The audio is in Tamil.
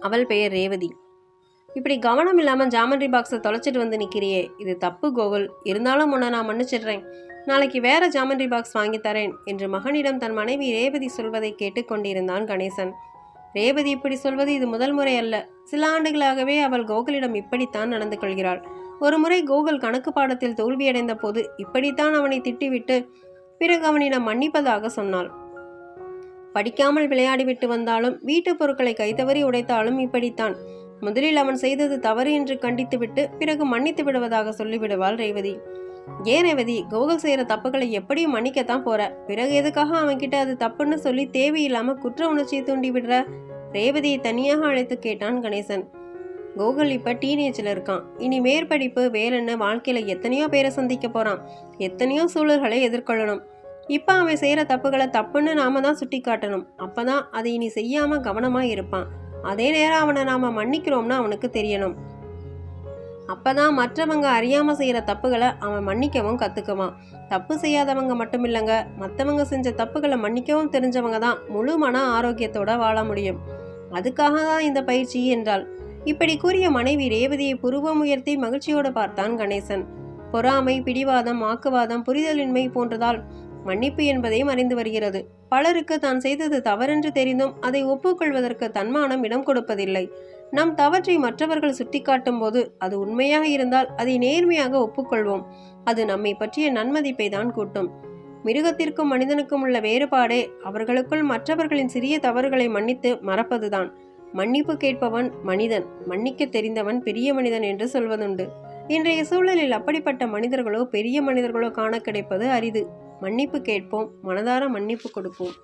அவள் பெயர் ரேவதி. இப்படி கவனம் இல்லாமல் ஜாமெண்ட்ரி பாக்ஸை தொலைச்சிட்டு வந்து நிற்கிறியே இது தப்பு கோகுல். இருந்தாலும் உன்னை நான் மன்னிச்சிடுறேன். நாளைக்கு வேற ஜாமெண்ட்ரி பாக்ஸ் வாங்கி தரேன் என்று மகனிடம் தன் மனைவி ரேவதி சொல்வதை கேட்டுக்கொண்டிருந்தான் கணேசன். ரேவதி இப்படி சொல்வது இது முதல் முறை அல்ல. சில ஆண்டுகளாகவே அவள் கோகுலிடம் இப்படித்தான் நடந்து கொள்கிறாள். ஒரு முறை கோகுல் கணக்கு பாடத்தில் தோல்வியடைந்த போது இப்படித்தான் அவனை திட்டிவிட்டு பிறகு அவனிடம் மன்னிப்பதாக சொன்னாள். படிக்காமல் விளையாடிவிட்டு வந்தாலும் வீட்டுப் பொருட்களை கைத்தவறி உடைத்தாலும் இப்படித்தான். முதலில் அவன் செய்தது தவறு என்று கண்டித்துவிட்டு பிறகு மன்னித்து விடுவதாக சொல்லிவிடுவாள் ரேவதி. ஏன் ரேவதி கோகுல் செய்கிற தப்புகளை எப்படியும் மன்னிக்கத்தான் போற? பிறகு எதுக்காக அவன்கிட்ட அது தப்புன்னு சொல்லி தேவையில்லாம குற்ற உணர்ச்சியை தூண்டி விடுற ரேவதியை தனியாக அழைத்து கேட்டான் கணேசன். கோகுல் இப்ப டீனேஜ்ல இருக்கான். இனி மேற்படிப்பு வேலைன்னு வாழ்க்கையில எத்தனையோ பேரை சந்திக்க போறான். எத்தனையோ சூழல்களை எதிர்கொள்ளணும். இப்போ அவன் செய்கிற தப்புகளை தப்புன்னு நாம தான் சுட்டி காட்டணும். அப்போ தான் அதை இனி செய்யாமல் கவனமாக இருப்பான். அதே நேரம் அவனை நாம் மன்னிக்கிறோம்னு அவனுக்கு தெரியணும். அப்பதான் மற்றவங்க அறியாமல் செய்கிற தப்புகளை அவன் மன்னிக்கவும் கற்றுக்குவான் தப்பு செய்யாதவங்க மட்டும் இல்லைங்க மற்றவங்க செஞ்ச தப்புகளை மன்னிக்கவும் தெரிஞ்சவங்க தான் முழு மன ஆரோக்கியத்தோட வாழ முடியும். அதுக்காக தான் இந்த பயிற்சி என்றால் இப்படி கூறிய மனைவி ரேவதியை புருவம் உயர்த்தி மகிழ்ச்சியோடு பார்த்தான் கணேசன். பொறாமை பிடிவாதம் வாக்குவாதம் புரிதலின்மை போன்றதால் மன்னிப்பு என்பதையும் அறிந்து வருகிறது. பலருக்கு தான் செய்தது தவறென்று தெரிந்தும் அதை ஒப்புக்கொள்வதற்கு தன்மானம் இடம் கொடுப்பதில்லை. நம் தவற்றை மற்றவர்கள் சுட்டிக்காட்டும் போது அது உண்மையாக இருந்தால் அதை நேர்மையாக ஒப்புக்கொள்வோம். அது நம்மை பற்றிய நன்மதிப்பை தான் கூட்டும். மிருகத்திற்கும் மனிதனுக்கும் உள்ள வேறுபாடே அவர்களுக்குள் மற்றவர்களின் சிறிய தவறுகளை மன்னித்து மறப்பதுதான். மன்னிப்பு கேட்பவன் மனிதன் மன்னிக்க தெரிந்தவன் பெரிய மனிதன் என்று சொல்வதுண்டு. இன்றைய சூழலில் அப்படிப்பட்ட மனிதர்களோ பெரிய மனிதர்களோ காண கிடைப்பது அரிது. மன்னிப்பு கேட்போம் மனதார மன்னிப்பு கொடுப்போம்.